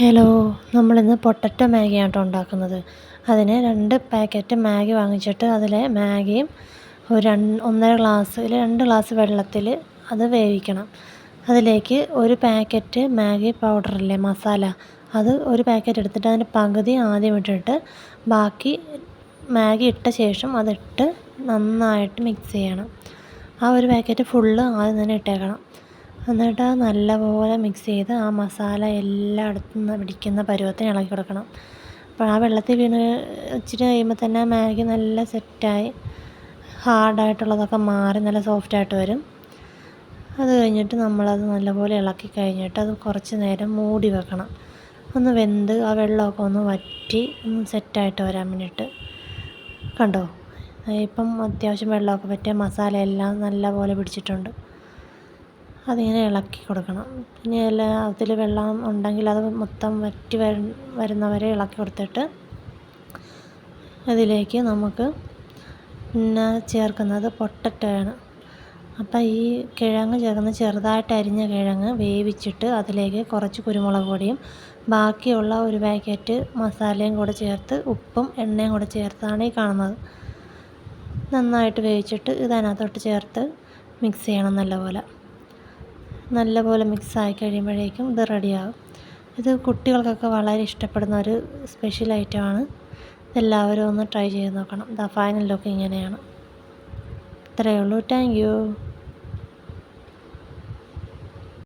Hello നമ്മളിന്ന് potato മാഗിയാണ് കേട്ടോ ഉണ്ടാക്കുന്നത്. അതിന് രണ്ട് പാക്കറ്റ് മാഗി വാങ്ങിച്ചിട്ട് അതിലെ മാഗിയും ഒരു രണ്ട് ഒന്നര ഗ്ലാസ് രണ്ട് ഗ്ലാസ് വെള്ളത്തിൽ അത് വേവിക്കണം. അതിലേക്ക് ഒരു പാക്കറ്റ് മാഗി പൗഡറില്ലേ മസാല. അത് ഒരു പാക്കറ്റ് എടുത്തിട്ട് അതിന്റെ പകുതി ആദ്യം ഇട്ടിട്ട് ബാക്കി മാഗി ഇട്ട ശേഷം അതിട്ട് നന്നായിട്ട് മിക്സ് ചെയ്യണം. ആ ഒരു പാക്കറ്റ് ഫുള്ള് ആദ്യം തന്നെ ഇട്ടേക്കണം. എന്നിട്ട് നല്ലപോലെ മിക്സ് ചെയ്ത് ആ മസാല എല്ലായിടത്തും പിടിക്കുന്ന പരുവത്തിന് ഇളക്കി കൊടുക്കണം. അപ്പോൾ ആ വെള്ളത്തിൽ വീണ് ഇച്ചിരി കഴിയുമ്പോൾ തന്നെ മാഗി നല്ല സെറ്റായി ഹാർഡായിട്ടുള്ളതൊക്കെ മാറി നല്ല സോഫ്റ്റായിട്ട് വരും. അത് കഴിഞ്ഞിട്ട് നമ്മളത് നല്ലപോലെ ഇളക്കി കഴിഞ്ഞിട്ട് അത് കുറച്ച് നേരം മൂടി വെക്കണം. ഒന്ന് വെന്ത് ആ വെള്ളമൊക്കെ ഒന്ന് വറ്റി ഒന്ന് സെറ്റായിട്ട് വരാൻ വേണ്ടിയിട്ട്. കണ്ടോ? ഇപ്പം അത്യാവശ്യം വെള്ളമൊക്കെ പറ്റിയ മസാല എല്ലാം നല്ലപോലെ പിടിച്ചിട്ടുണ്ട്. അതിങ്ങനെ ഇളക്കി കൊടുക്കണം. പിന്നെ അല്ല അതിൽ വെള്ളം ഉണ്ടെങ്കിൽ അത് മൊത്തം വറ്റി വരുന്നവരെ ഇളക്കി കൊടുത്തിട്ട് അതിലേക്ക് നമുക്ക് പിന്നെ ചേർക്കുന്നത് പൊട്ടറ്റയാണ്. അപ്പം ഈ കിഴങ്ങ് ചേർക്കുന്ന ചെറുതായിട്ട് അരിഞ്ഞ കിഴങ്ങ് വേവിച്ചിട്ട് അതിലേക്ക് കുറച്ച് കുരുമുളക് പൊടിയും ബാക്കിയുള്ള ഒരു പാക്കറ്റ് മസാലയും കൂടെ ചേർത്ത് ഉപ്പും എണ്ണയും കൂടെ ചേർത്താണ് ഈ കാണുന്നത്. നന്നായിട്ട് വേവിച്ചിട്ട് ഇതിനകത്തോട്ട് ചേർത്ത് മിക്സ് ചെയ്യണം നല്ലപോലെ. നല്ലപോലെ മിക്സായി കഴിയുമ്പോഴേക്കും ഇത് റെഡിയാകും. ഇത് കുട്ടികൾക്കൊക്കെ വളരെ ഇഷ്ടപ്പെടുന്ന ഒരു സ്പെഷ്യൽ ഐറ്റമാണ്. എല്ലാവരും ഒന്ന് ട്രൈ ചെയ്ത് നോക്കണം. ദാ ഫൈനൽ ലുക്ക് ഇങ്ങനെയാണ്. ഇത്രയേ ഉള്ളൂ. താങ്ക്